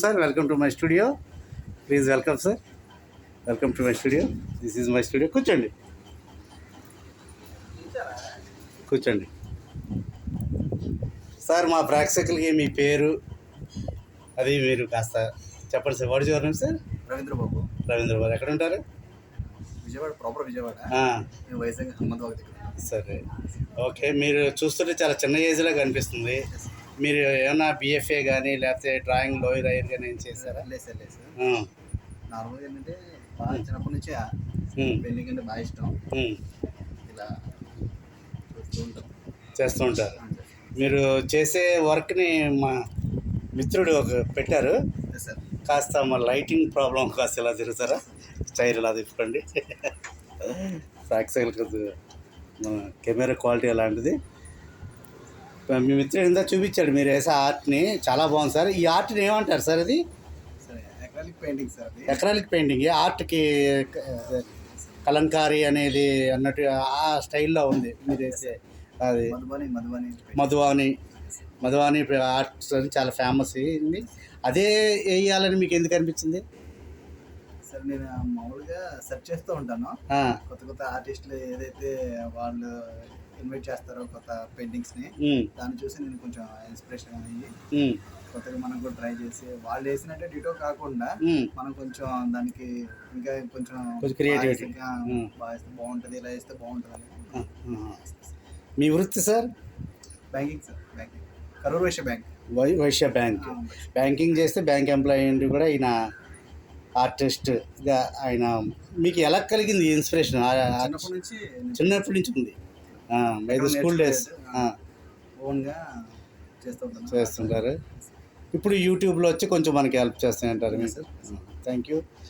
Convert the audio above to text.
Sir welcome to my studio please welcome sir welcome to my studio this is my studio కూర్చోండి. కూర్చోండి. Sir మా ప్రేక్షకులకి మీ పేరు అది మీరు కాస్త చెప్పండి సార్ వాడు చూడండి సార్ రవీంద్ర బాబు రవీంద్ర బాబు ఎక్కడ ఉంటారు? విజయవాడ ప్రాపర్ విజయవాడ. వైజాగ్ సరే. ఓకే మీరు చూస్తుంటే చాలా చిన్న ఏజ్లో కనిపిస్తుంది మీరు ఏమన్నా బిఎఫ్ఏ కానీ లేకపోతే డ్రాయింగ్ లోయర్ అయ్యర్ కానీ ఏం చేశారా? లేదు సార్ లేదు సార్. నార్మల్గా ఏంటంటే బాగా చిన్నప్పటి నుంచి పెయింటింగ్ అంటే బాగా ఇష్టం. ఇలా చూస్తూ ఉంటాం. చేస్తూ ఉంటారు. మీరు చేసే వర్క్ని మా మిత్రుడు ఒక పెట్టారు. కాస్త మా లైటింగ్ ప్రాబ్లం కాస్త ఇలా తిరుగుతారా స్టైల్ ఇలా తిప్పండి ప్రాక్సికల్ మన కెమెరా క్వాలిటీ అలాంటిది. మీ మిత్రుడు ఇందా చూపించాడు మీరు వేసే ఆర్ట్ని. చాలా బాగుంది సార్. ఈ ఆర్ట్ని ఏమంటారు సార్ అది? పెయింటింగ్ సార్ అది. ఎకరాలిక్ పెయింటింగ్ ఆర్ట్కి కలంకారీ అనేది అన్నట్టు ఆ స్టైల్లో ఉంది. మీరు వేసే అది. మధువాని మధువాని ఆర్ట్స్ అని చాలా ఫేమస్ అయింది అదే వేయాలని మీకు ఎందుకు అనిపించింది? సార్ నేను మామూలుగా సెర్చ్ చేస్తూ ఉంటాను. కొత్త కొత్త ఆర్టిస్టులు ఏదైతే వాళ్ళు ఇన్వైట్ చేస్తారో కొత్త పెయింటింగ్స్ని. దాన్ని చూసి నేను కొంచెం ఇన్స్పిరేషన్ అయ్యి కొత్తగా మనం కూడా ట్రై చేసి వాళ్ళు వేసినట్టే డిటో కాకుండా మనం కొంచెం దానికి ఇంకా కొంచెం వేస్తే బాగుంటుంది ఇలా వేస్తే బాగుంటుంది. మీ వృత్తి sir? Banking sir banking Karur Vysya bank. Why Vysya bank. Banking చేస్తే బ్యాంక్ ఎంప్లాయీ కూడా ఈయన ఆర్టిస్ట్గా ఆయన మీకు ఎలా కలిగింది ఇన్స్పిరేషన్ చిన్నప్పటి నుంచి చిన్నప్పటి నుంచి ఉంది. బై ద స్కూల్ డేస్ ఓన్గా చేస్తుంటారు. ఇప్పుడు యూట్యూబ్లో వచ్చి కొంచెం మనకి హెల్ప్ చేస్తాయంటారు మీరు. Thank you